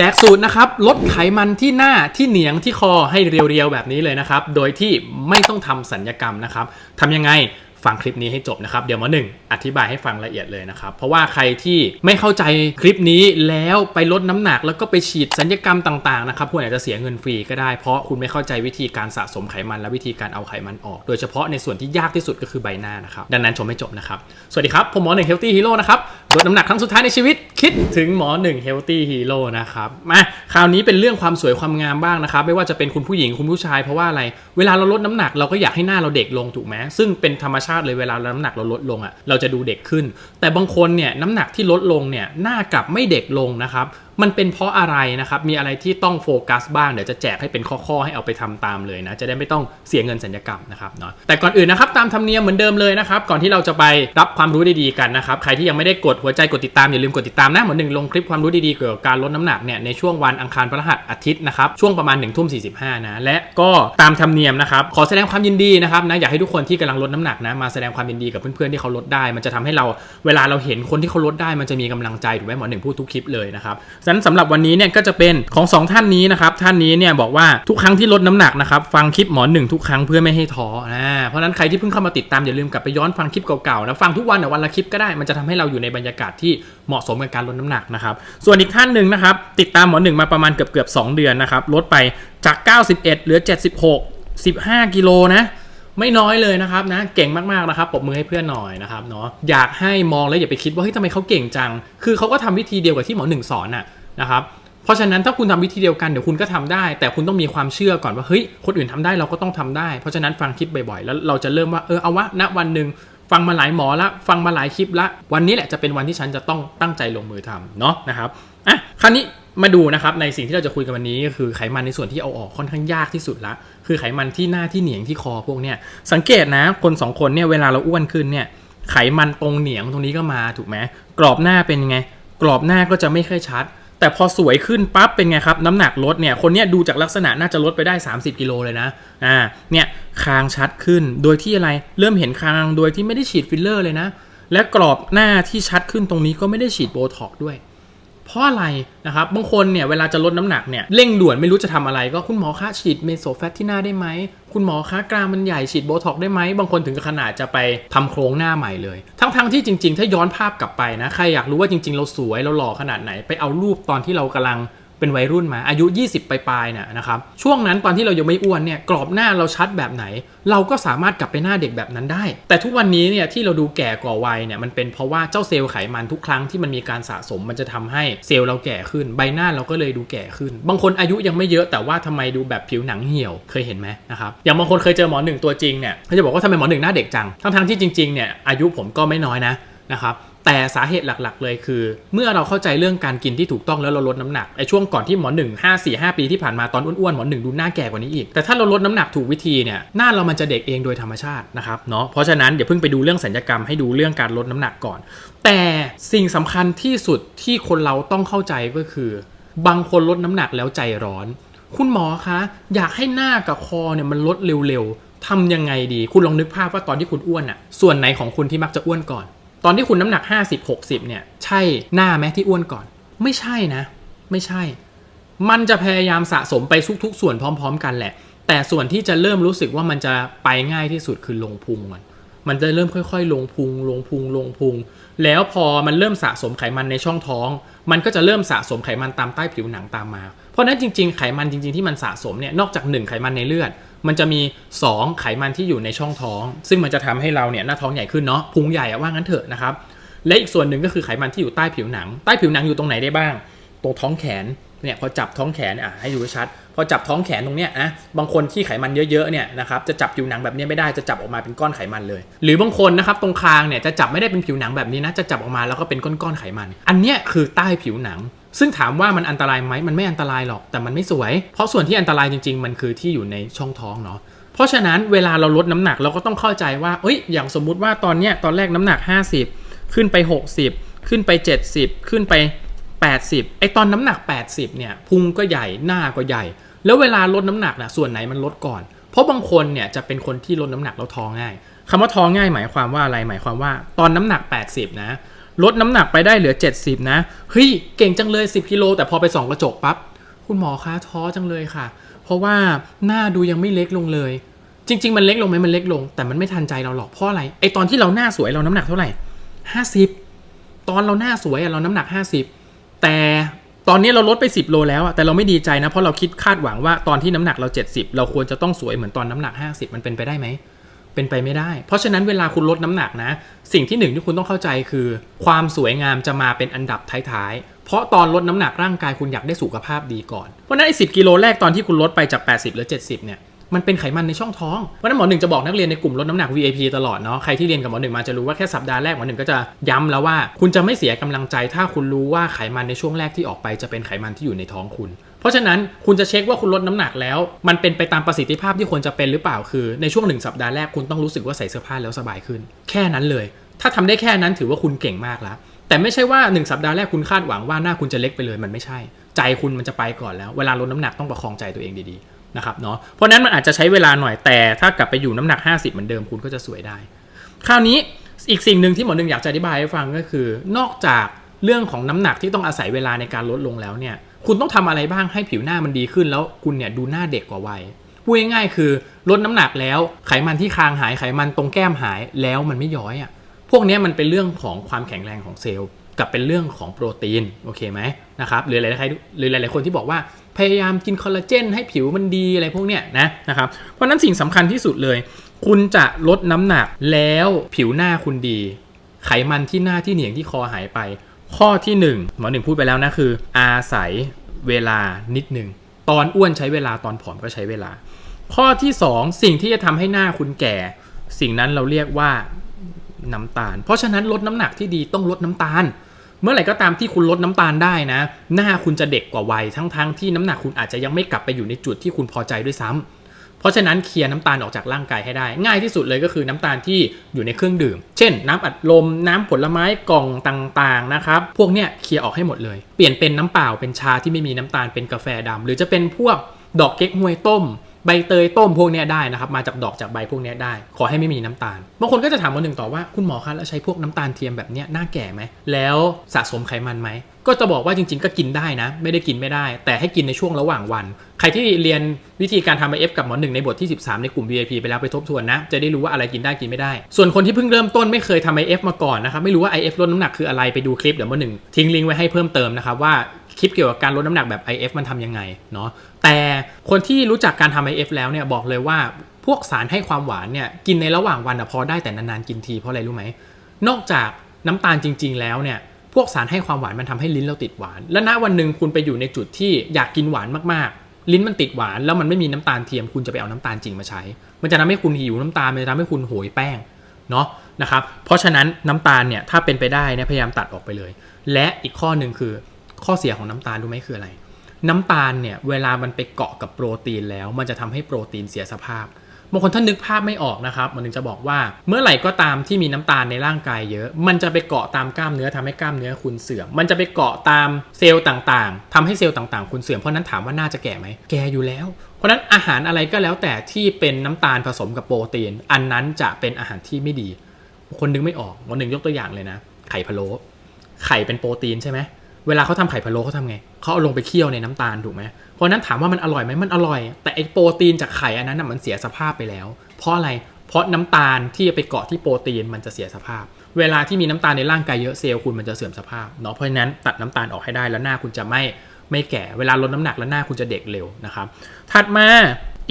แจกสูตรนะครับลดไขมันที่หน้าที่เหนียงที่คอให้เรียวๆแบบนี้เลยนะครับ โดยที่ไม่ต้องทำสัญญกรรมนะครับทำยังไง ฟังคลิปนี้ให้จบนะครับ เดี๋ยวหมาหนึ่งอธิบายให้ฟังละเอียดเลยนะครับ เพราะว่าใครที่ไม่เข้าใจคลิปนี้แล้วไปลดน้ำหนัก แล้วก็ไปฉีดสัญญกรรมต่างๆนะครับคุณอาจจะเสียเงินฟรีก็ได้เพราะคุณไม่เข้าใจวิธีการสะสมไขมันและวิธีการเอาไขมันออก โดยเฉพาะในส่วนที่ยากที่สุดก็คือใบหน้านะครับดังนั้นชมให้จบนะครับสวัสดีครับผมหมอหนึ่งเฮลตี้ฮีโร่นะครับลดน้ำหนักครั้งสุดท้ายในชีวิต คิดถึงหมอหนึ่งเฮลตี้ฮีโร่นะครับมาคราวนี้เป็นเรื่องความสวยความงามบ้างนะครับ ไม่ว่าจะเป็นคุณผู้หญิงคุณผู้ชายเพราะว่าอะไร เวลาเราลดน้ำหนักเราก็อยากให้หน้าเราเด็กลงถูกไหมซึ่งเป็นธรรมชาติเลยเวลาเราน้ำหนักเราลดลงอะเราจะดูเด็กขึ้น แต่บางคนเนี่ยน้ำหนักที่ลดลงเนี่ยหน้ากลับไม่เด็กลงนะครับ มันเป็นเพราะอะไรนะครับ มีอะไรที่ต้องโฟกัสบ้างเดี๋ยวจะแจกให้เป็นข้อๆให้เอาไปทำตามเลยนะ จะได้ไม่ต้องเสียเงินสัญญกรรมนะครับเนาะแต่ก่อนอื่นนะครับตามธรรมเนียมเหมือนเดิมเลยนะครับก่อนที่เราจะไปรับความรู้ดีๆกันนะครับใครที่ยังไม่ได้กดหัวใจกดติดตามอย่าลืมกดติดตามนะเหมือนหนึ่งลงคลิปความรู้ดีๆเกี่ยวกับการลดน้ำหนักเนี่ยในช่วงวันอังคารพฤหัสอาทิตย์นะครับช่วงประมาณ1นึ่ทุ่มสีนะและก็ตามธรรมเนียมนะครับขอแสดงความยินดีนะครับนะอยากให้ทุกคนที่กำลังลดน้ำหนักนะมาแสดงความยินดีกับเพื่อนๆที่เขาลดได้ มันจะทำให้เราเวลาเราเห็นคนที่เขาลดได้มันจะมีกำลังใจถูกไหมหมอหนึ่งพูดทุกคลิปเลยนะครับฉะนั้นสำหรับวันนี้เนี่ยก็จะเป็นของสองท่านนี้นะครับท่านนี้เนี่ยบอกว่าทุกครั้งที่ลดน้ำหนักนะครับฟังคลิปหมอหนึ่งทุกครั้งเพื่อไม่ให้ท้อนะเพราะนั้นใครที่เพิ่งเข้ามาติดตามอย่าลืมกลับไปย้อนฟังคลิปเก่าๆนะฟังทุกวันนะวันละคลิปก็ได้มันจะทำให้เราอยู่ในบรรยากาศที่เหมาะสมกับการลดน้ำหนักนะครับส่วนอีกท่านหนึ่งนะครับติดตามหมอหนึ่งมาประมาณเกือบเกือบๆ2เดือนนะครับลดไปจาก 91 เหลือ 76 15 กิโลนะไม่น้อยเลยนะครับนะเก่งมากๆนะครับปรบมือให้เพื่อนหน่อยนะครับเนาะอยากให้มองแล้วอย่าไปคิดว่าเฮ้ยทำไมเขาเก่งจัง คือเขาก็ทำวิธีเดียวกับที่หมอหนึ่งสอนน่ะ นะครับเพราะฉะนั้นถ้าคุณทำวิธีเดียวกันเดี๋ยวคุณก็ทำได้ แต่คุณต้องมีความเชื่อก่อนว่าเฮ้ยคนอื่นทำได้เราก็ต้องทำได้ เพราะฉะนั้นฟังคลิปบ่อยๆ แล้วเราจะเริ่มว่าเออเอาวะณวันหนึ่งฟังมาหลายหมอละฟังมาหลายคลิปละ วันนี้แหละจะเป็นวันที่ฉันจะต้องตั้งใจลงมือทำเนาะนะครับอะคราวนี้มาดูนะครับในสิ่งที่เราจะคุยกันวันนี้ก็คือไขมันในส่วนที่เอาออกค่อนข้างยากที่สุดละ คือไขมันที่หน้าที่เหนียงที่คอพวกเนี้ยสังเกตนะคนสองคนเนี่ยเวลาเราอ้วนขึ้นเนี่ยไขมันตรงเหนียงตรงนี้ก็มาถูกไหมกรอบหน้าเป็นยังไง กรอบหน้าก็จะไม่ค่อยชัด แต่พอสวยขึ้นปั๊บเป็นไงครับน้ำหนักลดเนี่ยคนเนี้ยดูจากลักษณะน่าจะลดไปได้ 30 กิโลเลยนะอ่าเนี่ยคางชัดขึ้นโดยที่อะไรเริ่มเห็นคางโดยที่ไม่ได้ฉีดฟิลเลอร์เลยนะ และกรอบหน้าที่ชัดขึ้นตรงนี้ก็ไม่ได้ฉีดโบท็อกด้วย เพราะอะไรนะครับบางคนเนี่ยเวลาจะลดน้ำหนักเนี่ยเร่งด่วนไม่รู้จะทำอะไรก็คุณหมอคะฉีดเมโซแฟตที่หน้าได้ไหมคุณหมอคะกรามมันใหญ่ฉีดโบท็อกได้ไหมบางคนถึงกับขนาดจะไปทำโครงหน้าใหม่เลย ทั้งๆที่จริง ๆ ถ้าย้อนภาพกลับไปนะใครอยากรู้ว่าจริง ๆ เราสวยเราหล่อขนาดไหนไปเอารูปตอนที่เรากำลัง เป็นวัยรุ่นมาอายุ 20 ปลายๆเนี่ยนะครับช่วงนั้นตอนที่เรายังไม่อ้วนเนี่ยกรอบหน้าเราชัดแบบไหน เราก็สามารถกลับไปหน้าเด็กแบบนั้นได้ แต่ทุกวันนี้เนี่ยที่เราดูแก่กว่าวัยเนี่ยมันเป็นเพราะว่าเจ้าเซลล์ไขมันทุกครั้งที่มันมีการสะสมมันจะทำให้เซลล์เราแก่ขึ้น ใบหน้าเราก็เลยดูแก่ขึ้น บางคนอายุยังไม่เยอะแต่ว่าทำไมดูแบบผิวหนังเหี่ยวเคยเห็นไหมนะครับอย่างบางคนเคยเจอหมอหนึ่งตัวจริงเนี่ยเขาจะบอกว่าทำไมหมอหนึ่งหน้าเด็กจังทั้งๆที่จริงๆเนี่ยอายุผมก็ไม่น้อยนะนะครับ แต่สาเหตุหลักๆ เลยคือ เมื่อเราเข้าใจเรื่องการกินที่ถูกต้องแล้วเราลดน้ำหนักไอ้ช่วงก่อนที่หมอหนึ่งห้าสี่ห้าปีที่ผ่านมาตอนอ้วนๆหมอหนึ่งดูหน้าแก่กว่านี้อีก แต่ถ้าเราลดน้ำหนักถูกวิธีเนี่ยหน้าเรามันจะเด็กเองโดยธรรมชาตินะครับเนาะเพราะฉะนั้นเดี๋ยวเพิ่งไปดูเรื่องสัญญกรรมให้ดูเรื่องการลดน้ำหนักก่อน แต่สิ่งสำคัญที่สุดที่คนเราต้องเข้าใจก็คือ บางคนลดน้ำหนักแล้วใจร้อน คุณหมอคะอยากให้หน้ากับคอเนี่ยมันลดเร็วๆทำยังไงดี คุณลองนึกภาพว่าตอนที่คุณอ้วนอะส่วนไหนของคุณที่มักจะอ้วนก่อน ตอนที่คุณน้ำหนัก 50 60 เนี่ย ใช่หน้าไหมที่อ้วนก่อน ไม่ใช่นะ ไม่ใช่ มันจะพยายามสะสมไปทุกๆส่วนพร้อม ๆ กันแหละ แต่ส่วนที่จะเริ่มรู้สึกว่ามันจะไปง่ายที่สุดคือลงพุงก่อนมันจะเริ่มค่อย ๆ ลงพุง ลงพุง ลงพุง แล้วพอมันเริ่มสะสมไขมันในช่องท้อง มันก็จะเริ่มสะสมไขมันตามใต้ผิวหนังตามมา เพราะฉะนั้นจริง ๆ ไขมันจริง ๆ ที่มันสะสมเนี่ย นอกจาก 1 ไขมันในเลือด มันจะมี 2 ไขมันที่อยู่ในช่องท้อง ซึ่งมันจะทำให้เราเนี่ยหน้าท้องใหญ่ขึ้นเนาะพุงใหญ่อะว่างั้นเถอะนะครับ และอีกส่วนหนึ่งก็คือไขมันที่อยู่ใต้ผิวหนัง ใต้ผิวหนังอยู่ตรงไหนได้บ้าง ตรงท้องแขนเนี่ยพอจับท้องแขนอะให้ดูชัด พอจับท้องแขนตรงเนี้ยนะบางคนที่ไขมันเยอะๆเนี่ยนะครับจะจับผิวหนังแบบนี้ไม่ได้จะจับออกมาเป็นก้อนไขมันเลย หรือบางคนนะครับตรงคางเนี่ยจะจับไม่ได้เป็นผิวหนังแบบนี้นะจะจับออกมาแล้วก็เป็นก้อนๆไขมัน อันเนี้ยคือใต้ผิวหนัง ซึ่งถามว่ามันอันตรายไหมมันไม่อันตรายหรอกแต่มันไม่สวย เพราะส่วนที่อันตรายจริง ๆ มันคือที่อยู่ในช่องท้องเนาะเพราะฉะนั้นเวลาเราลดน้ำหนักเราก็ต้องเข้าใจว่าเอ้ยอย่างสมมุติว่าตอนเนี้ยตอนแรกน้ำหนัก 50 ขึ้นไป 60 ขึ้นไป 70 ขึ้นไป 80 ไอตอนน้ำหนัก 80เนี่ยพุงก็ใหญ่หน้าก็ใหญ่ แล้วเวลาลดน้ำหนักนะส่วนไหนมันลดก่อน เพราะบางคนเนี่ยจะเป็นคนที่ลดน้ำหนักแล้วท้องง่ายคำว่าท้องง่ายหมายความว่าอะไรหมายความว่าตอนน้ำหนัก 80 นะ ลดน้ำหนักไปได้เหลือ 70 นะเฮ้ยเก่งจังเลย 10กิโลแต่พอไปส่องกระจกปั๊บคุณหมอคะท้อจังเลยค่ะ เพราะว่าหน้าดูยังไม่เล็กลงเลย จริง ๆ มันเล็กลงไหมมันเล็กลง แต่มันไม่ทันใจเราหรอกเพราะอะไรไอตอนที่เราหน้าสวยเราน้ำหนักเท่าไหร่ 50 ตอนเราหน้าสวยอะเราน้ำหนัก 50 แต่ตอนนี้เราลดไป 10 โลแล้วอะแต่เราไม่ดีใจนะเพราะเราคิดคาดหวังว่าตอนที่น้ำหนักเรา 70 เราควรจะต้องสวยเหมือนตอนน้ำหนัก 50 มันเป็นไปได้ไหม เป็นไปไม่ได้ เพราะฉะนั้นเวลาคุณลดน้ำหนักนะ สิ่งที่หนึ่งที่คุณต้องเข้าใจคือ ความสวยงามจะมาเป็นอันดับท้ายๆ เพราะตอนลดน้ำหนักร่างกายคุณอยากได้สุขภาพดีก่อน เพราะฉะนั้นไอ้สิกิโลแรกตอนที่คุณลดไปจาก 80หรือ70เนี่ยมันเป็นไขมันในช่องท้อง เพราะฉะนั้นหมอหนึ่งจะบอกนักเรียนในกลุ่มลดน้ำหนัก VIP ตลอดเนาะ ใครที่เรียนกับหมอหนึ่งมาจะรู้ว่าแค่สัปดาห์แรกหมอหนึ่งก็จะย้ำแล้วว่า คุณจะไม่เสียกำลังใจถ้าคุณรู้ว่าไขมันในช่วงแรกที่ออกไปจะเป็นไขมันที่อยู่ในท้องคุณ เพราะฉะนั้นคุณจะเช็คว่าคุณลดน้ำหนักแล้ว มันเป็นไปตามประสิทธิภาพที่ควรจะเป็นหรือเปล่าคือ ในช่วงหนึ่งสัปดาห์แรกคุณต้องรู้สึกว่าใส่เสื้อผ้าแล้วสบายขึ้น แค่นั้นเลย ถ้าทำได้แค่นั้นถือว่าคุณเก่งมากแล้วแต่ไม่ใช่ว่า 1 สัปดาห์แรกคุณคาดหวังว่าหน้าคุณจะเล็กไปเลยมันไม่ใช่ ใจคุณมันจะไปก่อนแล้ว เวลาลดน้ำหนักต้องประคองใจตัวเองดีๆนะครับเนาะเพราะนั้นมันอาจจะใช้เวลาหน่อยแต่ถ้ากลับไปอยู่น้ำหนัก 50 เหมือนเดิมคุณก็จะสวยได้ คราวนี้อีกสิ่งหนึ่งที่หมอหนึ่งอยากจะอธิบายให้ฟังก็คือ นอกจากเรื่องของน้ำหนักที่ต้องอาศัยเวลาในการลดลงแล้วเนี่ย คุณต้องทำอะไรบ้างให้ผิวหน้ามันดีขึ้น แล้วคุณเนี่ยดูหน้าเด็กกว่าวัยพูดง่ายๆคือลดน้ำหนักแล้วไขมันที่คางหายไขมันตรงแก้มหายแล้วมันไม่ย้อยอะพวกนี้มันเป็นเรื่องของความแข็งแรงของเซลล์กับเป็นเรื่องของโปรตีนโอเคไหมนะครับหรือหลายๆหรือหลายๆคนที่บอกว่าพยายามกินคอลลาเจนให้ผิวมันดีอะไรพวกเนี้ยนะนะครับเพราะฉะนั้นสิ่งสำคัญที่สุดเลย คุณจะลดน้ำหนักแล้วผิวหน้าคุณดี ไขมันที่หน้าที่เหนียงที่คอหายไป ข้อที่หนึ่งหมอหนึ่งพูดไปแล้วนะคือ อาศัยเวลานิดหนึ่งตอนอ้วนใช้เวลาตอนผอมก็ใช้เวลา ข้อที่สองสิ่งที่จะทำให้หน้าคุณแก่ สิ่งนั้นเราเรียกว่าน้ำตาล เพราะฉะนั้นลดน้ำหนักที่ดีต้องลดน้ำตาล เมื่อไหร่ก็ตามที่คุณลดน้ำตาลได้นะ หน้าคุณจะเด็กกว่าวัยทั้งๆที่น้ำหนักคุณอาจจะยังไม่กลับไปอยู่ในจุดที่คุณพอใจด้วยซ้ำ เพราะฉะนั้นเคลียร์น้ำตาลออกจากร่างกายให้ได้ ง่ายที่สุดเลยก็คือน้ำตาลที่อยู่ในเครื่องดื่ม เช่น น้ำอัดลม น้ำผลไม้กล่องต่างๆนะครับพวกเนี้ยเคลียร์ออกให้หมดเลย เปลี่ยนเป็นน้ำเปล่าเป็นชาที่ไม่มีน้ำตาลเป็นกาแฟดำหรือจะเป็นพวกดอกเก๊กฮวยต้ม ใบเตยต้มพวกเนี้ยได้นะครับ มาจากดอกจากใบพวกเนี้ยได้ ขอให้ไม่มีน้ำตาลบางคนก็จะถามคนหนึ่งต่อว่าคุณหมอคะแล้วใช้พวกน้ำตาลเทียมแบบเนี้ยน้าแก่ไหมแล้วสะสมไขมันไหมก็จะบอกว่าจริง ๆ ก็กินได้นะ ไม่ได้กินไม่ได้ แต่ให้กินในช่วงระหว่างวัน ใครที่เรียนวิธีการทำ IF กับหมอหนึ่งในบทที่ 13 ในกลุ่ม VIP ไปแล้วไปทบทวนนะ จะได้รู้ว่าอะไรกินได้กินไม่ได้ ส่วนคนที่เพิ่งเริ่มต้นไม่เคยทำ IF มาก่อนนะครับไม่รู้ว่า IF ลดน้ำหนักคืออะไรไปดูคลิปเดี๋ยวหมอหนึ่งทิ้งลิงก์ไว้ให้เพิ่มเติมนะครับว่า คลิปเกี่ยวกับการลดน้ำหนักแบบ IF มันทำยังไงเนาะแต่คนที่รู้จักการทำ IF แล้วเนี่ยบอกเลยว่าพวกสารให้ความหวานเนี่ยกินในระหว่างวันอะพอได้แต่นานๆกินทีเพราะอะไรรู้ไหมนอกจากน้ำตาลจริง ๆ แล้วเนี่ยพวกสารให้ความหวานมันทำให้ลิ้นเราติดหวาน และณวันหนึ่งคุณไปอยู่ในจุดที่อยากกินหวานมากๆ ลิ้นมันติดหวานแล้วมันไม่มีน้ำตาลเทียมคุณจะไปเอาน้ำตาลจริงมาใช้ มันจะทำให้คุณหิวน้ำตาลมันจะทำให้คุณโหยแป้งเนาะนะครับเพราะฉะนั้นน้ำตาลเนี่ยถ้าเป็นไปได้เนี่ยพยายามตัดออกไปเลย และอีกข้อหนึ่งคือ ข้อเสียของน้ำตาลรู้ไหมคืออะไร น้ำตาลเนี่ยเวลามันไปเกาะกับโปรตีนแล้ว มันจะทำให้โปรตีนเสียสภาพบางคนถ้านึกภาพไม่ออกนะครับ มันถึงจะบอกว่าเมื่อไหร่ก็ตามที่มีน้ำตาลในร่างกายเยอะ มันจะไปเกาะตามกล้ามเนื้อทำให้กล้ามเนื้อคุณเสื่อม มันจะไปเกาะตามเซลล์ต่างๆทำให้เซลล์ต่างๆ คุณเสื่อม เพราะนั้นถามว่าน่าจะแก่ไหม แก่อยู่แล้ว เพราะนั้นอาหารอะไรก็แล้วแต่ที่เป็นน้ำตาลผสมกับโปรตีน อันนั้นจะเป็นอาหารที่ไม่ดี คนนึกไม่ออกวันหนึ่งยกตัวอย่างเลยนะ ไข่พะโล้ ไข่เป็นโปรตีนใช่ไหม เวลาเขาทำไข่พะโล้เขาทำไงเขาเอาลงไปเคี่ยวในน้ำตาลถูกไหมเพราะนั้นถามว่ามันอร่อยไหมมันอร่อย แต่ไอโปรตีนจากไข่อันนั้นน่ะมันเสียสภาพไปแล้ว เพราะอะไรเพราะน้ำตาลที่ไปเกาะที่โปรตีนมันจะเสียสภาพ เวลาที่มีน้ำตาลในร่างกายเยอะเซลล์คุณมันจะเสื่อมสภาพเนาะเพราะฉะนั้นตัดน้ำตาลออกให้ได้แล้วหน้าคุณจะไม่ไม่แก่เวลาลดน้ำหนักแล้วหน้าคุณจะเด็กเร็วนะครับถัดมา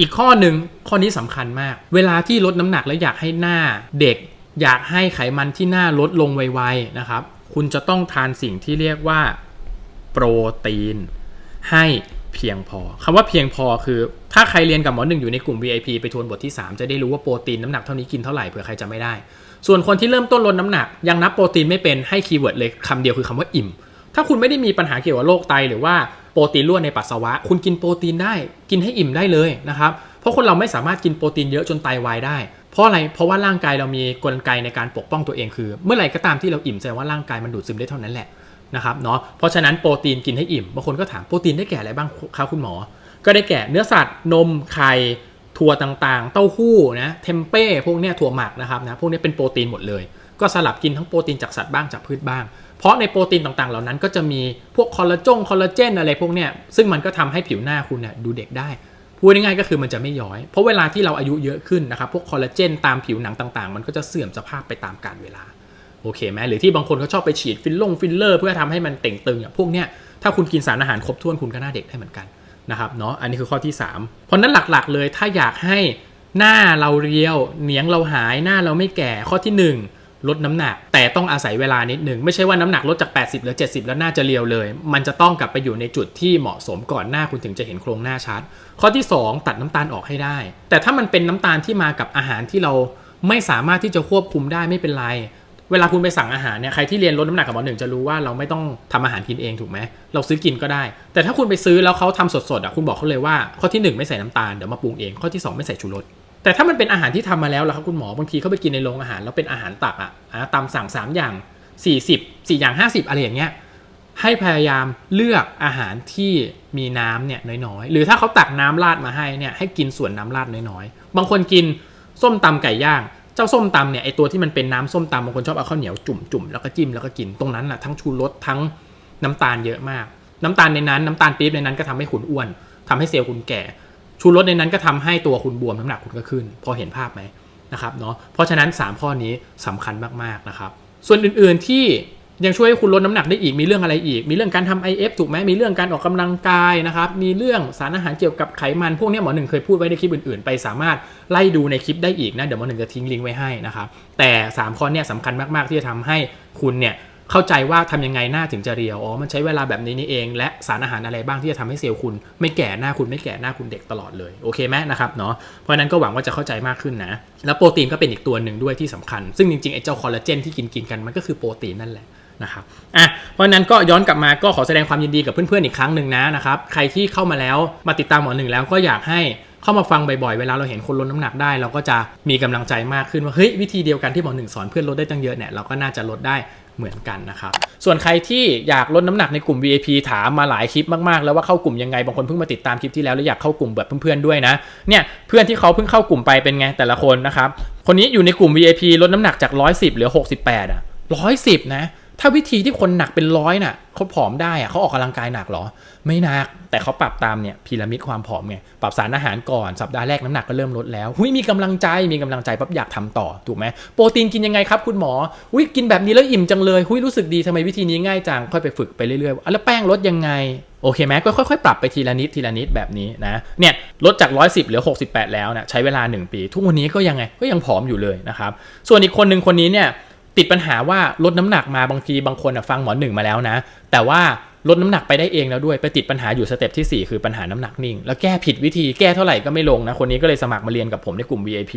อีกข้อหนึ่งข้อนี้สำคัญมาก เวลาที่ลดน้ำหนักแล้วอยากให้หน้าเด็ก อยากให้ไขมันที่หน้าลดลงไวๆนะครับ คุณจะต้องทานสิ่งที่เรียกว่า โปรตีน ให้เพียงพอคำว่าเพียงพอคือ ถ้าใครเรียนกับหมอหนึ่งอยู่ในกลุ่ม VIP ไปทวนบทที่ 3 จะได้รู้ว่าโปรตีนน้ำหนักเท่านี้กินเท่าไหร่เผื่อใครจะไม่ได้ ส่วนคนที่เริ่มต้นลดน้ำหนัก ยังนับโปรตีนไม่เป็นให้คีย์เวิร์ดเลยคำเดียวคือคำว่าอิ่ม ถ้าคุณไม่ได้มีปัญหาเกี่ยวกับโรคไตหรือว่าโปรตีนรั่วในปัสสาวะ คุณกินโปรตีนได้ กินให้อิ่มได้เลยนะครับเพราะคนเราไม่สามารถกินโปรตีนเยอะจนไตวายได้เพราะอะไรเพราะว่าร่างกายเรามีกลไกในการปกป้องตัวเองคือ เมื่อไหร่ก็ตามที่เราอิ่มแสดงว่าร่างกายมันดูดซึมได้เท่านั้นแหละ นะครับเนาะเพราะฉะนั้นโปรตีนกินให้อิ่มบางคนก็ถามโปรตีนได้แก่อะไรบ้างครับคุณหมอ ก็ได้แก่เนื้อสัตว์นมไข่ถั่วต่างๆ เต้าหู้นะเทมเป้พวกเนี้ยถั่วหมักนะครับนะพวกเนี้ยเป็นโปรตีนหมดเลย ก็สลับกินทั้งโปรตีนจากสัตว์บ้างจากพืชบ้าง เพราะในโปรตีนต่างๆ เหล่านั้นก็จะมีพวกคอลลาจงคอลลาเจนอะไรพวกเนี้ยซึ่งมันก็ทำให้ผิวหน้าคุณเนี่ยดูเด็กได้พูดง่ายๆก็คือมันจะไม่ย้อย เพราะเวลาที่เราอายุเยอะขึ้นนะครับพวกคอลลาเจนตามผิวหนังต่างๆ มันก็จะเสื่อมสภาพไปตามกาลเวลา โอเคไหมหรือที่บางคนเขาชอบไปฉีดฟิลลงฟิลเลอร์ เพื่อทำให้มันเต่งตึงอะพวกเนี้ยถ้าคุณกินสารอาหารครบถ้วนคุณก็หน้าเด็กได้เหมือนกันนะครับเนาะอันนี้คือข้อที่ 3 เพราะนั้นหลักๆเลยถ้าอยากให้หน้าเราเรียว เหนียงเราหายหน้าเราไม่แก่ข้อที่ 1 ลดน้ำหนัก แต่ต้องอาศัยเวลานิดหนึ่งไม่ใช่ว่าน้ำหนักลดจาก 80หลือ70 แล้วหน้าจะเรียวเลย มันจะต้องกลับไปอยู่ในจุดที่เหมาะสมก่อนหน้าคุณถึงจะเห็นโครงหน้าชัด ข้อที่ 2 ตัดน้ำตาลออกให้ได้ แต่ถ้ามันเป็นน้ำตาลที่มากับอาหารที่เราไม่สามารถที่จะควบคุมได้ไม่เป็นไร เวลาคุณไปสั่งอาหารเนี่ยใครที่เรียนลดน้ำหนักกับหมอหนึ่งจะรู้ว่าเราไม่ต้องทำอาหารกินเองถูกไหมเราซื้อกินก็ได้ แต่ถ้าคุณไปซื้อแล้วเขาทำสดๆอะคุณบอกเขาเลยว่าข้อที่ 1 ไม่ใส่น้ำตาลเดี๋ยวมาปรุงเองข้อที่ 2 ไม่ใส่ชูรสแต่ถ้ามันเป็นอาหารที่ทำมาแล้วล่ะครับคุณหมอบางทีเขาไปกินในโรงอาหารแล้วเป็นอาหารตักอะอะตามสั่ง 3 อย่าง 40 4 อย่าง 50 อะไรอย่างเงี้ยให้พยายามเลือกอาหารที่มีน้ำเนี่ยน้อยๆ หรือถ้าเขาตักน้ำราดมาให้เนี่ยให้กินส่วนน้ำราดน้อยๆ บางคนกินส้มตำไก่ย่าง เจ้าส้มตำเนี่ยไอตัวที่มันเป็นน้ำส้มตำบางคนชอบเอาข้าวเหนียวจุ่มจุ่มๆแล้วก็จิ้มแล้วก็กินตรงนั้นแหะทั้งชูรสทั้งน้ำตาลเยอะมาก น้ำตาลในนั้นน้ำตาลปี๊บในนั้นก็ทำให้คุณอ้วนทำให้เซลล์คุณแก่ ชูรสในนั้นก็ทำให้ตัวคุณบวมน้ำหนักคุณก็ขึ้น พอเห็นภาพไหมนะครับเนาะเพราะฉะนั้น 3 ข้อนี้สำคัญมากๆนะครับส่วนอื่นๆที่ ยังช่วยให้คุณลดน้ำหนักได้อีกมีเรื่องอะไรอีก มีเรื่องการทำ IF ถูกไหมมีเรื่องการออกกำลังกายนะครับมีเรื่องสารอาหารเกี่ยวกับไขมันพวกนี้หมอหนึ่งเคยพูดไว้ในคลิปอื่นๆ ไปสามารถไล่ดูในคลิปได้อีกนะเดี๋ยวหมอหนึ่งจะทิ้งลิงก์ไว้ให้นะครับแต่3ข้อเนี้ยสำคัญมากๆที่จะทำให้คุณเนี่ยเข้าใจว่าทำยังไงหน้าถึงจะเรียว อ๋อ มันใช้เวลาแบบนี้นี่เอง และสารอาหารอะไรบ้างที่จะทำให้เซลล์คุณ ไม่แก่หน้าคุณไม่แก่หน้าคุณเด็กตลอดเลย โอเคไหมนะครับเนาะ เพราะนั้นก็หวังว่าจะเข้าใจมากขึ้นนะ แล้วโปรตีนก็เป็นอีกตัวหนึ่งด้วยที่สำคัญ ซึ่งจริงๆไอ้เจ้าคอลลาเจนที่กินกินกันมันก็คือโปรตีนนั่นแหละ นะครับอะเพราะนั้นก็ย้อนกลับมาก็ขอแสดงความยินดีกับเพื่อนๆอีกครั้งหนึ่งนะนะครับใครที่เข้ามาแล้วมาติดตามหมอหนึ่งแล้วก็อยากให้เข้ามาฟังบ่อยๆ เวลาเราเห็นคนลดน้ำหนักได้ เราก็จะมีกำลังใจมากขึ้นว่าเฮ้ยวิธีเดียวกันที่หมอหนึ่งสอนเพื่อนลดได้ตั้งเยอะเนี่ยเราก็น่าจะลดได้เหมือนกันนะครับ ส่วนใครที่อยากลดน้ำหนักในกลุ่ม VIP ถามมาหลายคลิปมากๆ แล้วว่าเข้ากลุ่มยังไง บางคนเพิ่งมาติดตามคลิปที่แล้วแล้วอยากเข้ากลุ่มแบบเพื่อนๆด้วยนะ เนี่ยเพื่อนที่เขาเพิ่งเข้ากลุ่มไปเป็นไงแต่ละคนนะครับ คนนี้อยู่ในกลุ่ม VIP ลดน้ำหนักจาก 110เหลือ 68อะ110 นะ ถ้าวิธีที่คนหนักเป็นร้อยน่ะเขาผอมได้อะเขาออกกำลังกายหนักเหรอ ไม่หนัก แต่เขาปรับตามเนี่ยพีระมิดความผอมไงปรับสารอาหารก่อนสัปดาห์แรกน้ำหนักก็เริ่มลดแล้วหุยมีกำลังใจมีกำลังใจปั๊บอยากทำต่อถูกไหมโปรตีนกินยังไงครับคุณหมออุ้ยกินแบบนี้แล้วอิ่มจังเลยหุยรู้สึกดีทำไมวิธีนี้ง่ายจังค่อยไปฝึกไปเรื่อยๆแล้วแป้งลดยังไงโอเคไหมก็ค่อยๆ ปรับไปทีละนิดทีละนิดแบบนี้นะเนี่ยลดจาก 110เหลือ 68 แล้วนะใช้เวลา 1 ปี ทุกวันนี้ก็ยังไงก็ยังผอมอยู่เลยนะครับส่วนอีกคนหนึ่งคนนี้เนี่ย ติดปัญหาว่าลดน้ำหนักมาบางทีบางคนฟังหมอหนึ่งมาแล้วนะ แต่ว่าลดน้ำหนักไปได้เองแล้วด้วยไปติดปัญหาอยู่สเต็ปที่ 4 คือปัญหาน้ำหนักนิ่ง แล้วแก้ผิดวิธีแก้เท่าไหร่ก็ไม่ลงนะ คนนี้ก็เลยสมัครมาเรียนกับผมในกลุ่ม VIP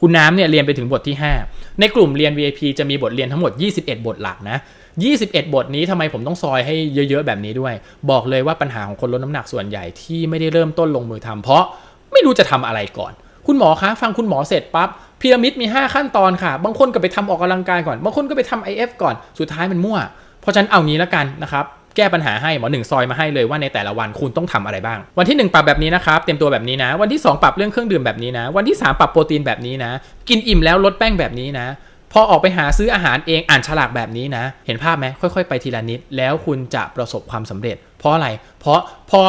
คุณน้ำเนี่ยเรียนไปถึงบทที่ 5 ในกลุ่มเรียน VIP จะมีบทเรียนทั้งหมด 21 บทหลักนะ 21 บทนี้ทำไมผมต้องซอยให้เยอะๆแบบนี้ด้วย บอกเลยว่าปัญหาของคนลดน้ำหนักส่วนใหญ่ที่ไม่ได้เริ่มต้นลงมือทำเพราะไม่รู้จะทำอะไรก่อน คุณหมอคะฟังคุณหมอเสร็จปั๊บ พีระมิดมี 5 ขั้นตอนค่ะ บางคนก็ไปทำออกกำลังกายก่อน บางคนก็ไปทำ IF ก่อน สุดท้ายมันมั่ว เพราะฉะนั้นเอางี้แล้วกันนะครับ แก้ปัญหาให้หมอหนึ่งซอยมาให้เลยว่าในแต่ละวันคุณต้องทำอะไรบ้าง วันที่ 1 ปรับแบบนี้นะครับ เต็มตัวแบบนี้นะ วันที่ 2 ปรับเรื่องเครื่องดื่มแบบนี้นะ วันที่ 3 ปรับโปรตีนแบบนี้นะ กินอิ่มแล้วลดแป้งแบบนี้นะ พอออกไปหาซื้ออาหารเองอ่านฉลากแบบนี้นะ เห็นภาพไหมค่อย ๆ ไปทีละนิด แล้วคุณจะประสบความสำเร็จ เพราะอะไร เพราะพอ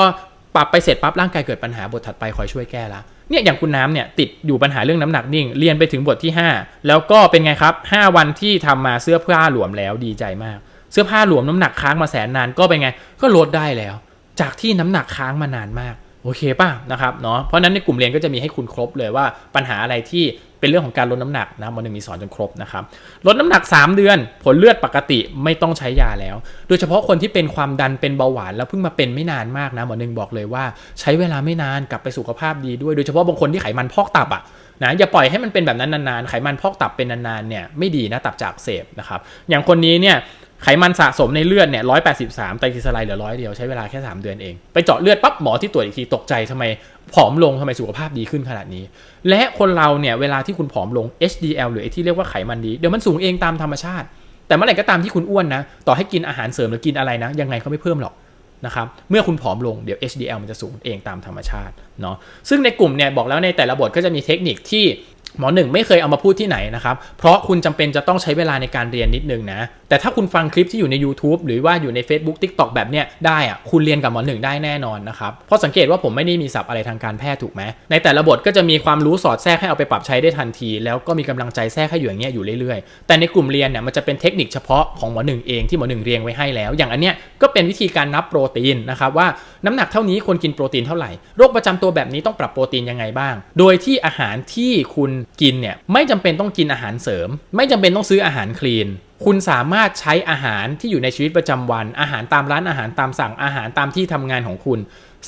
ปรับไปเสร็จปั๊บร่างกายเกิดปัญหาบทถัดไปคอยช่วยแก้ละ เนี่ยอย่างคุณน้ำเนี่ยติดอยู่ปัญหาเรื่องน้ำหนักนิ่ง เรียนไปถึงบทที่ 5 แล้วก็เป็นไงครับ 5 วันที่ทำมาเสื้อผ้าหลวมแล้วดีใจมาก เสื้อผ้าหลวมน้ำหนักค้างมาแสนนานก็เป็นไงก็ลดได้แล้ว จากที่น้ำหนักค้างมานานมาก โอเคป่ะนะครับเนาะเพราะนั้นในกลุ่มเรียนก็จะมีให้คุณครบเลยว่าปัญหาอะไรที่เป็นเรื่องของการลดน้ำหนักนะมันหนึ่งมีสอนจนครบนะครับลดน้ำหนัก 3 เดือน ผลเลือดปกติไม่ต้องใช้ยาแล้ว โดยเฉพาะคนที่เป็นความดันเป็นเบาหวานแล้วเพิ่งมาเป็นไม่นานมากนะหมอหนึ่งบอกเลยว่าใช้เวลาไม่นานกลับไปสุขภาพดีด้วยโดยเฉพาะบางคนที่ไขมันพอกตับอะนะอย่าปล่อยให้มันเป็นแบบนั้นนานๆไขมันพอกตับเป็นนานๆเนี่ยไม่ดีนะตับจากเสพนะครับอย่างคนนี้เนี่ย ไขมันสะสมในเลือดเนี่ยร้อยแปดสิบสามไตรกลีเซอไรด์เหลือร้อยเดียวใช้เวลาแค่ 3 เดือนเอง ไปเจาะเลือดปั๊บหมอที่ตรวจอีกทีตกใจทำไมผอมลงทำไมสุขภาพดีขึ้นขนาดนี้ และคนเราเนี่ยเวลาที่คุณผอมลง HDL หรือไอที่เรียกว่าไขมันดีเดี๋ยวมันสูงเองตามธรรมชาติ แต่เมื่อไหร่ก็ตามที่คุณอ้วนนะต่อให้กินอาหารเสริมหรือกินอะไรนะยังไงก็ไม่เพิ่มหรอกนะครับเมื่อคุณผอมลงเดี๋ยว HDL มันจะสูงเองตามธรรมชาติเนาะซึ่งในกลุ่มเนี่ยบอกแล้วในแต่ละบทก็จะมีเทคนิคที่หมอหนึ่งไม่เคยเอามาพูดที่ไหนนะครับ เพราะคุณจำเป็นจะต้องใช้เวลาในการเรียนนิดนึงนะ แต่ถ้าคุณฟังคลิปที่อยู่ใน YouTube หรือว่าอยู่ใน Facebook TikTok แบบเนี้ยได้อะคุณเรียนกับหมอหนึ่งได้แน่นอนนะครับ เพราะสังเกตว่าผมไม่ได้มีศัพท์อะไรทางการแพทย์ถูกไหม ในแต่ละบทก็จะมีความรู้สอดแทรกให้เอาไปปรับใช้ได้ทันที แล้วก็มีกำลังใจแทรกให้อยู่อย่างเงี้ยอยู่เรื่อยๆ แต่ในกลุ่มเรียนเนี่ยมันจะเป็นเทคนิคเฉพาะของหมอหนึ่งเองที่หมอหนึ่งเรียงไว้ให้แล้ว อย่างอันเนี้ยก็เป็นวิธีการนับโปรตีนนะครับว่าน้ำหนักเท่านี้ควรกินโปรตีนเท่าไหร่ โรคประจำตัวแบบนี้ต้องปรับโปรตีนยังไงบ้าง โดยที่อาหารที่คุณกินเนี่ยไม่จำเป็นต้องกินอาหารเสริม ไม่จำเป็นต้องซื้ออาหารคลีนคุณสามารถใช้อาหารที่อยู่ในชีวิตประจำวัน อาหารตามร้านอาหารตามสั่งอาหารตามที่ทำงานของคุณ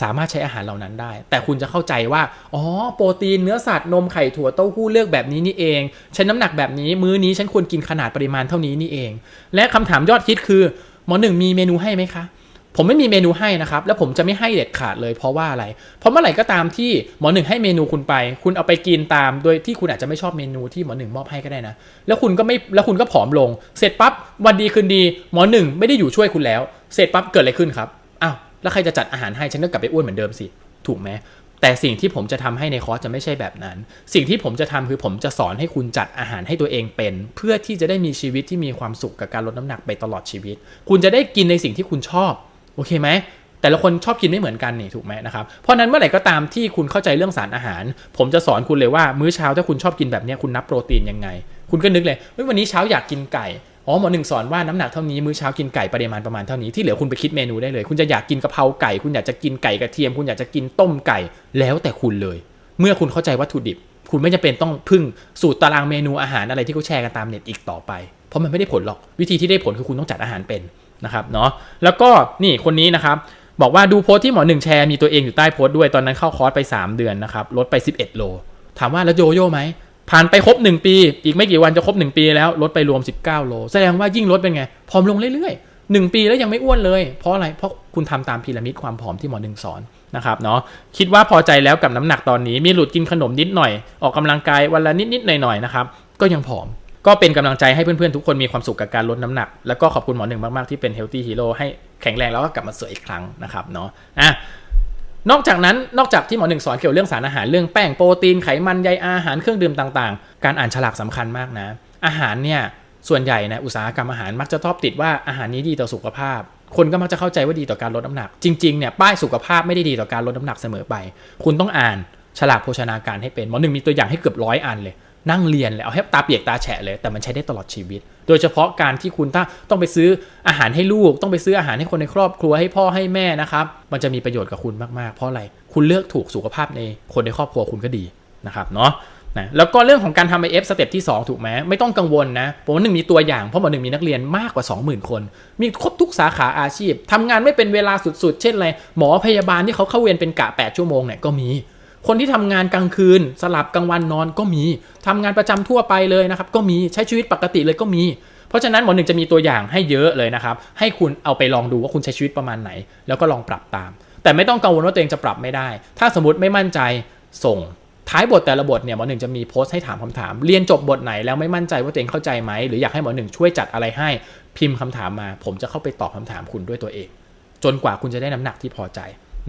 สามารถใช้อาหารเหล่านั้นได้ แต่คุณจะเข้าใจว่า อ๋อ โปรตีนเนื้อสัตว์นมไข่ถั่วเต้าหู้เลือกแบบนี้นี่เองฉันน้ำหนักแบบนี้ มื้อนี้ฉันควรกินขนาดปริมาณเท่านี้นี่เอง และคำถามยอดฮิตคือหมอหนึ่งมีเมนูให้ไหมคะ ผมไม่มีเมนูให้นะครับ แล้วผมจะไม่ให้เด็ดขาดเลยเพราะว่าอะไร เพราะเมื่อไหร่ก็ตามที่หมอหนึ่งให้เมนูคุณไป คุณเอาไปกินตาม โดยที่คุณอาจจะไม่ชอบเมนูที่หมอหนึ่งมอบให้ก็ได้นะ แล้วคุณก็ไม่ แล้วคุณก็ผอมลง เสร็จปั๊บ วันดีคืนดี หมอหนึ่งไม่ได้อยู่ช่วยคุณแล้ว เสร็จปั๊บเกิดอะไรขึ้นครับ อ้าว แล้วใครจะจัดอาหารให้ ฉันก็กลับไปอ้วนเหมือนเดิมสิ ถูกไหมแต่สิ่งที่ผมจะทำให้ในคอร์สจะไม่ใช่แบบนั้น สิ่งที่ผมจะทำคือผมจะสอนให้คุณจัดอาหารให้ตัวเองเป็น เพื่อที่จะได้มีชีวิตที่มีความสุขกับการลดน้ำหนักไปตลอดชีวิต คุณจะได้กินในสิ่งที่คุณชอบ โอเคไหมแต่ละคนชอบกินไม่เหมือนกันนี่ถูกไหมนะครับเพราะนั้นเมื่อไหร่ก็ตามที่คุณเข้าใจเรื่องสารอาหาร ผมจะสอนคุณเลยว่ามื้อเช้าถ้าคุณชอบกินแบบนี้คุณนับโปรตีนยังไง คุณก็นึกเลยเฮ้ยวันนี้เช้าอยากกินไก่อ๋อหมอหนึ่งสอนว่าน้ำหนักเท่านี้มื้อเช้ากินไก่ปริมาณประมาณเท่านี้ที่เหลือคุณไปคิดเมนูได้เลย คุณจะอยากกินกะเพราไก่ คุณอยากจะกินไก่กระเทียม คุณอยากจะกินต้มไก่แล้วแต่คุณเลย เมื่อคุณเข้าใจวัตถุดิบ คุณไม่จำเป็นต้องพึ่งสูตรตารางเมนูอาหารอะไรที่เขาแชร์กันตามเน็ตอีกต่อไป เพราะมันไม่ได้ผลหรอกวิธีที่ได้ผลคือคุณต้องจัดอาหารเป็น นะครับเนาะแล้วก็นี่คนนี้นะครับบอกว่าดูโพสที่หมอหนึ่งแชร์มีตัวเองอยู่ใต้โพสด้วยตอนนั้นเข้าคอร์สไป 3 เดือนนะครับลดไป 11 โล ถามว่าแล้วโยโย่ไหมผ่านไปครบ 1 ปี อีกไม่กี่วันจะครบ 1 ปีแล้วลดไปรวม 19 โล แสดงว่ายิ่งลดเป็นไงผอมลงเรื่อยๆ 1 ปีแล้วยังไม่อ้วนเลย เพราะอะไรเพราะคุณทำตามพีระมิดความผอมที่หมอหนึ่งสอนนะครับเนาะคิดว่าพอใจแล้วกับน้ำหนักตอนนี้มีหลุดกินขนมนิดหน่อย ออกกำลังกายวันละนิดๆหน่อยๆนะครับก็ยังผอม ก็เป็นกำลังใจให้เพื่อนๆทุกคนมีความสุขกับการลดน้ำหนัก แล้วก็ขอบคุณหมอหนึ่งมากๆที่เป็นเฮลตี้ฮีโร่ให้แข็งแรงแล้วก็กลับมาสวยอีกครั้งนะครับเนาะอะนอกจากนั้นนอกจากที่หมอหนึ่งสอนเกี่ยวเรื่องสารอาหารเรื่องแป้งโปรตีนไขมันใยอาหารเครื่องดื่มต่างๆ การอ่านฉลากสำคัญมากนะ อาหารเนี่ยส่วนใหญ่นะอุตสาหกรรมอาหารมักจะชอบติดว่าอาหารนี้ดีต่อสุขภาพ คนก็มักจะเข้าใจว่าดีต่อการลดน้ำหนัก จริงๆเนี่ยป้ายสุขภาพไม่ได้ดีต่อการลดน้ำหนักเสมอไป คุณต้องอ่านฉลากโภชนาการให้เป็นหมอหนึ่งมีตัวอย่างให้เกือบร้อยอันเลย นั่งเรียนเลยเอาให้ตาเปียกตาแฉะเลย แต่มันใช้ได้ตลอดชีวิต โดยเฉพาะการที่คุณถ้าต้องไปซื้ออาหารให้ลูก ต้องไปซื้ออาหารให้คนในครอบครัวให้พ่อให้แม่นะครับ มันจะมีประโยชน์กับคุณมากๆ เพราะอะไร คุณเลือกถูกสุขภาพในคนในครอบครัวคุณก็ดีนะครับเนาะนะแล้วก็เรื่องของการทำ IF สเต็ปที่ 2 ถูกไหมไม่ต้องกังวลนะผมว่าหนึ่งมีตัวอย่างเพราะหมอหนึ่งมีนักเรียนมากกว่า 20,000 คน มีครบทุกสาขาอาชีพทำงานไม่เป็นเวลาสุดๆ เช่นอะไรหมอพยาบาลที่เขาเข้าเวรเป็นกะ 8 ชั่วโมงเนี่ยก็มี คนที่ทำงานกลางคืน สลับกลางวันนอนก็มีทำงานประจำทั่วไปเลยนะครับ ก็มีใช้ชีวิตปกติเลยก็มี เพราะฉะนั้นหมอหนึ่งจะมีตัวอย่างให้เยอะเลยนะครับ ให้คุณเอาไปลองดูว่าคุณใช้ชีวิตประมาณไหน แล้วก็ลองปรับตาม แต่ไม่ต้องกังวลว่าตัวเองจะปรับไม่ได้ ถ้าสมมติไม่มั่นใจส่งท้ายบทแต่ละบทเนี่ยหมอหนึ่งจะมีโพสต์ให้ถามคำถาม เรียนจบบทไหนแล้วไม่มั่นใจว่าตัวเองเข้าใจไหมหรืออยากให้หมอหนึ่งช่วยจัดอะไรให้พิมพ์คำถามมา ผมจะเข้าไปตอบคำถามคุณด้วยตัวเอง จนกว่าคุณจะได้น้ำหนักที่พอใจ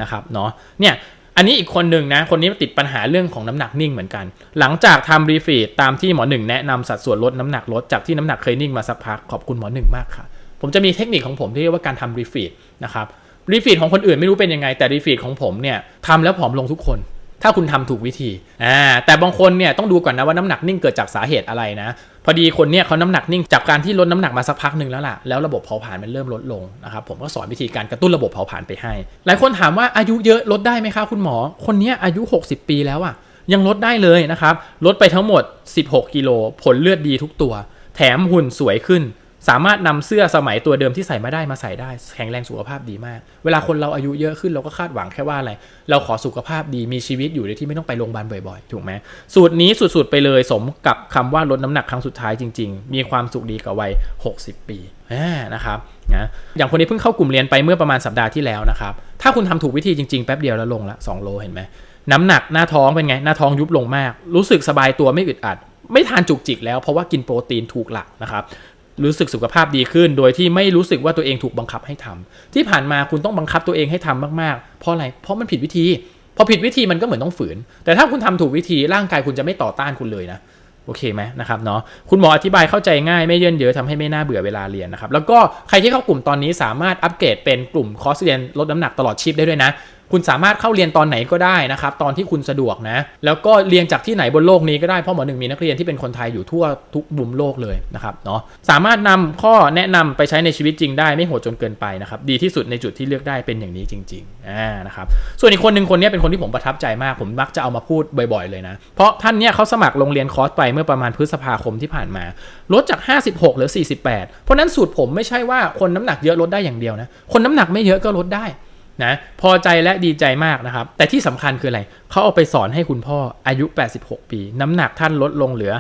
นะครับเนาะเนี่ย อันนี้อีกคนหนึ่งนะ คนนี้ติดปัญหาเรื่องของน้ำหนักนิ่งเหมือนกัน หลังจากทำรีฟีดตามที่หมอหนึ่งแนะนำสัดส่วนลดน้ำหนักลดจากที่น้ำหนักเคยนิ่งมาสักพักขอบคุณหมอหนึ่งมากค่ะ ผมจะมีเทคนิคของผมที่เรียกว่าการทำรีฟีดนะครับรีฟีดของคนอื่นไม่รู้เป็นยังไง แต่รีฟีดของผมเนี่ยทำแล้วผอมลงทุกคน ถ้าคุณทำถูกวิธีอ่าแต่บางคนเนี่ยต้องดูก่อนนะว่าน้ำหนักนิ่งเกิดจากสาเหตุอะไรนะ พอดีคนเนี่ยเขาน้ำหนักนิ่งจากการที่ลดน้ำหนักมาสักพักหนึ่งแล้วล่ะแล้วระบบเผาผลาญมันเริ่มลดลงนะครับผมก็สอนวิธีการกระตุ้นระบบเผาผลาญไปให้ หลายคนถามว่าอายุเยอะลดได้ไหมคะคุณหมอ คนเนี้ยอายุ 60 ปีแล้วอะยังลดได้เลยนะครับลดไปทั้งหมด 16 กิโลผลเลือดดีทุกตัว แถมหุ่นสวยขึ้น สามารถนำเสื้อสมัยตัวเดิมที่ใส่มาได้มาใส่ได้ แข็งแรงสุขภาพดีมาก เวลาคนเราอายุเยอะขึ้นเราก็คาดหวังแค่ว่าอะไร เราขอสุขภาพดีมีชีวิตอยู่โดยที่ไม่ต้องไปโรงพยาบาลบ่อยๆ ถูกไหมสูตรนี้สุดๆไปเลยสมกับคำว่าลดน้ำหนักครั้งสุดท้ายจริงๆ มีความสุขดีกับวัย 60 ปีนะครับนะอย่างคนนี้เพิ่งเข้ากลุ่มเรียนไปเมื่อประมาณสัปดาห์ที่แล้วนะครับถ้าคุณทำถูกวิธีจริงๆแป๊บเดียวแล้วลงละ2โลเห็นไหมน้ำหนักหน้าท้องเป็นไงหน้าท้องยุบลงมาก รู้สึกสบายตัวไม่อึดอัดไม่ทานจุกจิกแล้วเพราะว่ากินโปรตีนถูกหลักนะครับ รู้สึกสุขภาพดีขึ้น โดยที่ไม่รู้สึกว่าตัวเองถูกบังคับให้ทำที่ผ่านมาคุณต้องบังคับตัวเองให้ทำมากๆ เพราะอะไร เพราะมันผิดวิธี พอผิดวิธีมันก็เหมือนต้องฝืน แต่ถ้าคุณทำถูกวิธีร่างกายคุณจะไม่ต่อต้านคุณเลยนะโอเคไหมนะครับเนาะคุณหมออธิบายเข้าใจง่ายไม่เยินเยอะทำให้ไม่น่าเบื่อเวลาเรียนนะครับ แล้วก็ใครที่เข้ากลุ่มตอนนี้สามารถอัปเกรดเป็นกลุ่มคอร์สเรียนลดน้ำหนักตลอดชีพได้ด้วยนะ คุณสามารถเข้าเรียนตอนไหนก็ได้นะครับตอนที่คุณสะดวกนะแล้วก็เรียนจากที่ไหนบนโลกนี้ก็ได้เพราะหมอหนึ่งมีนักเรียนที่เป็นคนไทยอยู่ทั่วทุกมุมโลกเลยนะครับเนาะสามารถนำข้อแนะนำไปใช้ในชีวิตจริงได้ไม่โหดจนเกินไปนะครับดีที่สุดในจุดที่เลือกได้เป็นอย่างนี้จริงๆอ่านะครับส่วนอีกคนหนึ่งคนนี้เป็นคนที่ผมประทับใจมากผมมักจะเอามาพูดบ่อยๆเลยนะเพราะท่านเนี่ยเขาสมัครโรงเรียนคอร์สไปเมื่อประมาณพฤษภาคมที่ผ่านมา ลดจาก 56เหลือ48 เพราะนั้นสูตรผมไม่ใช่ว่าคนน้ำหนักเยอะลดได้อย่างเดียวนะคนน้ำหนักไม่เยอะก็ลดได้ นะพอใจและดีใจมากนะครับ แต่ที่สำคัญคืออะไรเขาเอาไปสอนให้คุณพ่ออายุ 86 ปี น้ำหนักท่านลดลงเหลือ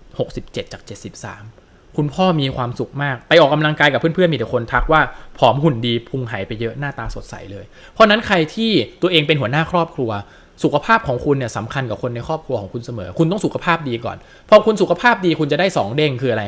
67 จาก 73 คุณพ่อมีความสุขมาก ไปออกกำลังกายกับเพื่อนๆมีแต่คนทักว่าผอมหุ่นดีพุงหายไปเยอะหน้าตาสดใสเลย เพราะนั้นใครที่ตัวเองเป็นหัวหน้าครอบครัว สุขภาพของคุณเนี่ยสำคัญกับคนในครอบครัวของคุณเสมอ คุณต้องสุขภาพดีก่อน พอคุณสุขภาพดีคุณจะได้สองเด้งคืออะไร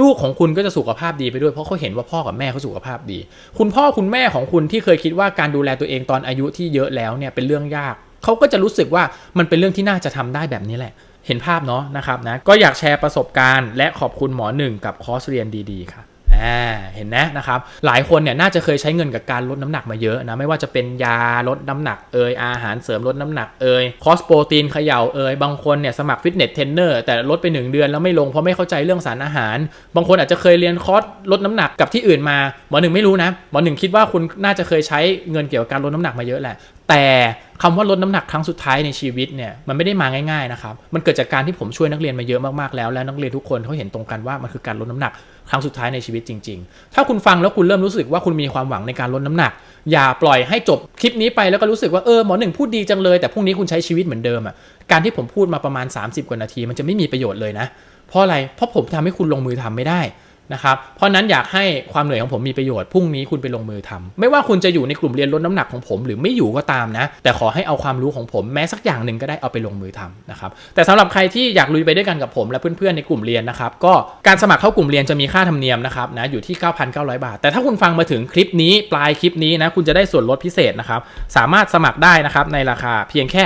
ลูกของคุณก็จะสุขภาพดีไปด้วยเพราะเขาเห็นว่าพ่อกับแม่เขาสุขภาพดี คุณพ่อคุณแม่ของคุณที่เคยคิดว่าการดูแลตัวเองตอนอายุที่เยอะแล้วเนี่ยเป็นเรื่องยาก เขาก็จะรู้สึกว่ามันเป็นเรื่องที่น่าจะทำได้แบบนี้แหละ เห็นภาพเนาะนะครับนะ ก็อยากแชร์ประสบการณ์ และขอบคุณหมอหนึ่งกับคอร์สเรียนดีๆค่ะ อ่าเห็นนะนะครับหลายคนเนี่ยน่าจะเคยใช้เงินกับการลดน้ำหนักมาเยอะนะไม่ว่าจะเป็นยาลดน้ำหนักเอยอาหารเสริมลดน้ำหนักเอยคอสโปรตีนเขย่าเอยบางคนเนี่ยสมัครฟิตเนสเทรนเนอร์แต่ลดไปหนึ่งเดือนแล้วไม่ลงเพราะไม่เข้าใจเรื่องสารอาหาร บางคนอาจจะเคยเรียนคอร์สลดน้ำหนักกับที่อื่นมาหมอหนึ่งไม่รู้นะหมอหนึ่งคิดว่าคุณน่าจะเคยใช้เงินเกี่ยวกับการลดน้ำหนักมาเยอะแหละ แต่คำว่าลดน้ำหนักครั้งสุดท้ายในชีวิตเนี่ยมันไม่ได้มาง่ายๆนะครับ มันเกิดจากการที่ผมช่วยนักเรียนมาเยอะมากๆแล้วและนักเรียนทุกคนเขาเห็นตรงกันว่ามันคือการลดน้ำหนักครั้งสุดท้ายในชีวิตจริง ๆ ถ้าคุณฟังแล้วคุณเริ่มรู้สึกว่าคุณมีความหวังในการลดน้ำหนัก อย่าปล่อยให้จบคลิปนี้ไปแล้วก็รู้สึกว่าเออหมอหนึ่งพูดดีจังเลยแต่พรุ่งนี้คุณใช้ชีวิตเหมือนเดิมอะการที่ผมพูดมาประมาณ 30 กว่านาที มันจะไม่มีประโยชน์เลยนะ เพราะอะไรเพราะผมทำให้คุณลงมือทำไม่ได้ นะครับเพราะนั้นอยากให้ความเหนื่อยของผมมีประโยชน์พรุ่งนี้คุณไปลงมือทำไม่ว่าคุณจะอยู่ในกลุ่มเรียนลดน้ำหนักของผมหรือไม่อยู่ก็ตามนะ แต่ขอให้เอาความรู้ของผมแม้สักอย่างหนึ่งก็ได้เอาไปลงมือทำนะครับแต่สำหรับใครที่อยากลุยไปด้วยกันกับผมและเพื่อนๆในกลุ่มเรียนนะครับก็การสมัครเข้ากลุ่มเรียนจะมีค่าธรรมเนียมนะครับนะอยู่ที่ 9,900 บาท แต่ถ้าคุณฟังมาถึงคลิปนี้ปลายคลิปนี้นะคุณจะได้ส่วนลดพิเศษนะครับสามารถสมัครได้นะครับในราคาเพียงแค่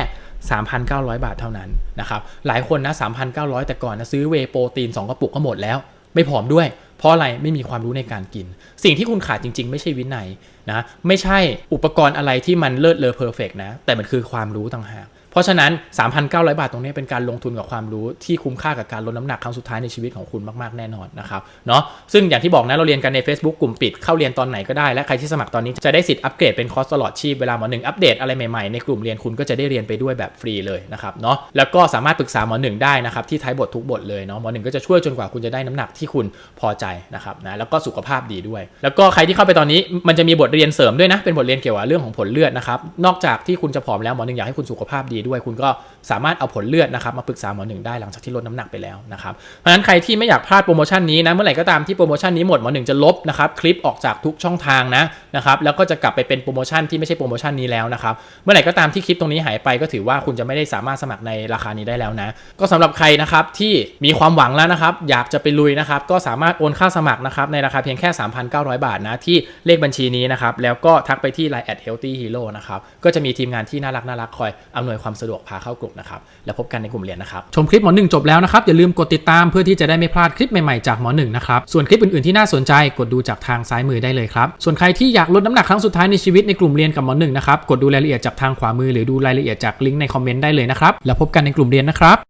3,900 บาทเท่านั้นนะครับหลายคนนะ3,900 แต่ก่อนนะซื้อเวย์โปรตีน 2 กระปุกก็หมดแล้ว ไม่ผอมด้วย เพราะอะไรไม่มีความรู้ในการกิน สิ่งที่คุณขาดจริง ๆ ไม่ใช่วินัยนะไม่ใช่อุปกรณ์อะไรที่มันเลิศเลอเพอร์เฟกนะแต่มันคือความรู้ต่างหาก เพราะฉะนั้น 3,900 บาทตรงนี้เป็นการลงทุนกับความรู้ที่คุ้มค่ากับการลดน้ำหนักครั้งสุดท้ายในชีวิตของคุณมากๆแน่นอนนะครับเนาะซึ่งอย่างที่บอกนะเราเรียนกันใน Facebook กลุ่มปิดเข้าเรียนตอนไหนก็ได้และใครที่สมัครตอนนี้จะได้สิทธิ์อัปเกรดเป็นคอร์สตลอดชีพเวลาหมอหนึ่งอัปเดตอะไรใหม่ๆในกลุ่มเรียนคุณก็จะได้เรียนไปด้วยแบบฟรีเลยนะครับเนาะแล้วก็สามารถปรึกษาหมอหนึ่งได้นะครับที่ท้ายบททุกบทเลยเนาะหมอหนึ่งก็จะช่วยจนกว่าคุณจะได้น้ำหนักที่คุณพอใจนะครับนะแล้วก็สุขภาพดีด้วย แล้วก็ใครที่เข้าไปตอนนี้มันจะมีบทเรียนเสริมด้วยนะเป็นบทเรียนเกี่ยวกับเรื่องของผลเลือดนะครับนอกจากที่คุณจะผอมแล้วหมอหนึ่งอยากให้คุณสุขภาพดีด้วย คุณก็สามารถเอาผลเลือดนะครับมาปรึกษาหมอหนึ่งได้หลังจากที่ลดน้ำหนักไปแล้วนะครับเพราะฉะนั้นใครที่ไม่อยากพลาดโปรโมชั่นนี้นะเมื่อไหร่ก็ตามที่โปรโมชั่นนี้หมดหมอหนึ่งจะลบนะครับคลิปออกจากทุกช่องทางนะนะครับแล้วก็จะกลับไปเป็นโปรโมชั่นที่ไม่ใช่โปรโมชั่นนี้แล้วนะครับเมื่อไหร่ก็ตามที่คลิปตรงนี้หายไปก็ถือว่าคุณจะไม่ได้สามารถสมัครในราคานี้ได้แล้วนะ ก็สำหรับใครนะครับที่มีความหวังแล้วนะครับอยากจะไปลุยนะครับก็สามารถโอนค่าสมัครนะครับในราคาเพียงแค่ 3,900 บาทนะที่เลขบัญชีนี้นะครับแล้วก็ทักไปที่ Line at healthy hero นะครับก็จะมีทีมงานที่น่ารักน่ารักคอยอำนวยความสะดวกพาเข้ากลุ่มนะครับแล้วพบกันในกลุ่มเรียนนะครับชมคลิปหมอหนึ่งจบแล้วนะครับอย่าลืมกดติดตามเพื่อที่จะได้ไม่พลาดคลิปใหม่ๆจากหมอหนึ่งนะครับส่วนคลิปอื่นๆที่น่าสนใจกดดูจากทางซ้ายมือได้เลยครับส่วนใครที่อยากลดน้ำหนักครั้งสุดท้ายในชีวิตในกลุ่มเรียนกับหมอหนึ่งนะครับกดดูรายละเอียดจากทางขวามือหรือดูรายละเอียดจากลิงก์ในคอมเมนต์ได้เลยนะครับแล้วพบกันในกลุ่มเรียนนะครับ